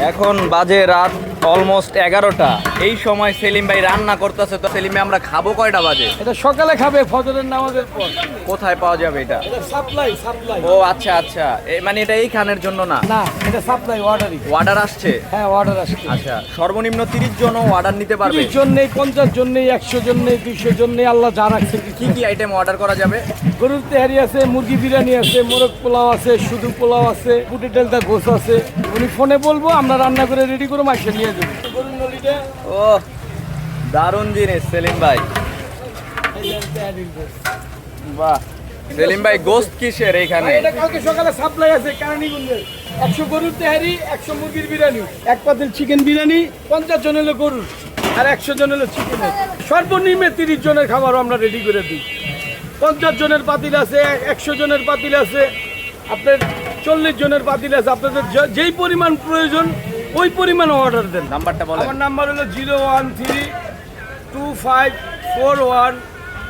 এখন বাজে রাত অলমোস্ট এগারোটা। এই সময় সেলিম ভাই রান্না করতেছে তো সেলিম ভাই আমরা খাব কয়টা বাজে? এটা সকালে খাবে ফজরের নামাজের পর। কোথায় পাওয়া যাবে এটা? সাপ্লাই সাপ্লাই ও আচ্ছা আচ্ছা। মানে এটা এই খানের জন্য না? না এটা সাপ্লাই অর্ডারই অর্ডার আসছে? হ্যাঁ অর্ডার আসছে। আচ্ছা সর্বনিম্ন তিরিশ জনও অর্ডার নিতে পারবে? তিরিশ জন নেই পঞ্চাশ জন নেই একশো জন নেই দুইশো জন নেই আল্লাহ যা রাখছে কি কি আইটেম অর্ডার করা যাবে? গরুর তেহারি আছে মুরগি বিরিয়ানি আছে মোরগ পোলাও আছে শুধু পোলাও আছে পুটি ডেলটা গোস আছে। উনি ফোনে বলব আমরা রান্না করে রেডি করে মাইসে নিয়ে ও জিনিস, সেলিম ভাই। বাহ, সেলিম ভাই গোস্ত কিসের এইখানে? এটা কালকে সকালে সাপ্লাই আছে একশো গরুর তেহারি, একশো মুরগির বিরিয়ানি। এক পাতিল চিকেন বিরিয়ানি, পঞ্চাশ জন হলো গরুর, আর একশো জন হলো চিকেনের সর্বনিম্ন তিরিশ জনের খাবারও আমরা রেডি করে দিই। পঞ্চাশ জনের পাতিল আছে, একশো জনের পাতিল আছে, আপনার চল্লিশ জনের পাতিল আছে। আপনাদের যেই পরিমাণ প্রয়োজন ওই পরিমাণ অর্ডার দেন। নাম্বারটা বলেন। আমার নাম্বার হলো zero one three two five four one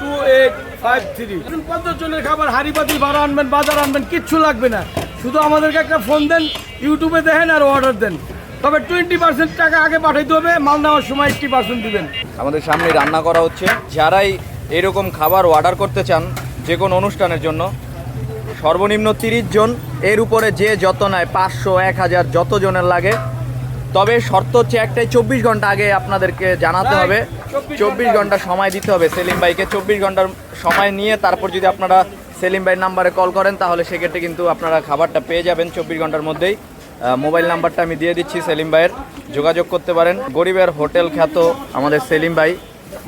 two eight five three পঞ্চাশ জনের খাবার হাড়ি পাতিল ভাড়া আনবেন বাজার আনবেন কিচ্ছু লাগবে না। শুধু আমাদেরকে একটা ফোন দেন ইউটিউবে দেখেন আর অর্ডার দেন। তবে টোয়েন্টি পার্সেন্ট টাকা আগে পাঠাইতে হবে মাল নেওয়ার সময় এইট্টি পার্সেন্ট দিবেন। আমাদের সামনে রান্না করা হচ্ছে। যারাই এরকম খাবার অর্ডার করতে চান যে কোনো অনুষ্ঠানের জন্য সর্বনিম্ন তিরিশ জন এর উপরে যে যত নেয় পাঁচশো এক হাজার যত জনের লাগে তবে শর্ত হচ্ছে একটাই চব্বিশ ঘণ্টা আগে আপনাদেরকে জানাতে হবে। চব্বিশ ঘণ্টা সময় দিতে হবে সেলিম ভাইকে। চব্বিশ ঘণ্টার সময় নিয়ে তারপর যদি আপনারা সেলিম ভাইয়ের নাম্বারে কল করেন তাহলে সেক্ষেত্রে কিন্তু আপনারা খাবারটা পেয়ে যাবেন চব্বিশ ঘণ্টার মধ্যেই। মোবাইল নাম্বারটা আমি দিয়ে দিচ্ছি সেলিম ভাইয়ের। যোগাযোগ করতে পারেন। গরিবের হোটেল খ্যাত আমাদের সেলিম ভাই।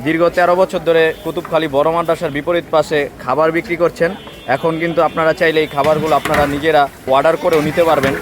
দীর্ঘ তেরো বছর ধরে কুতুবখালী বড় মাদ্রাসার বিপরীত পাশে খাবার বিক্রি করছেন। এখন কিন্তু আপনারা চাইলে এই খাবারগুলো আপনারা নিজেরা অর্ডার করেও নিতে পারবেন।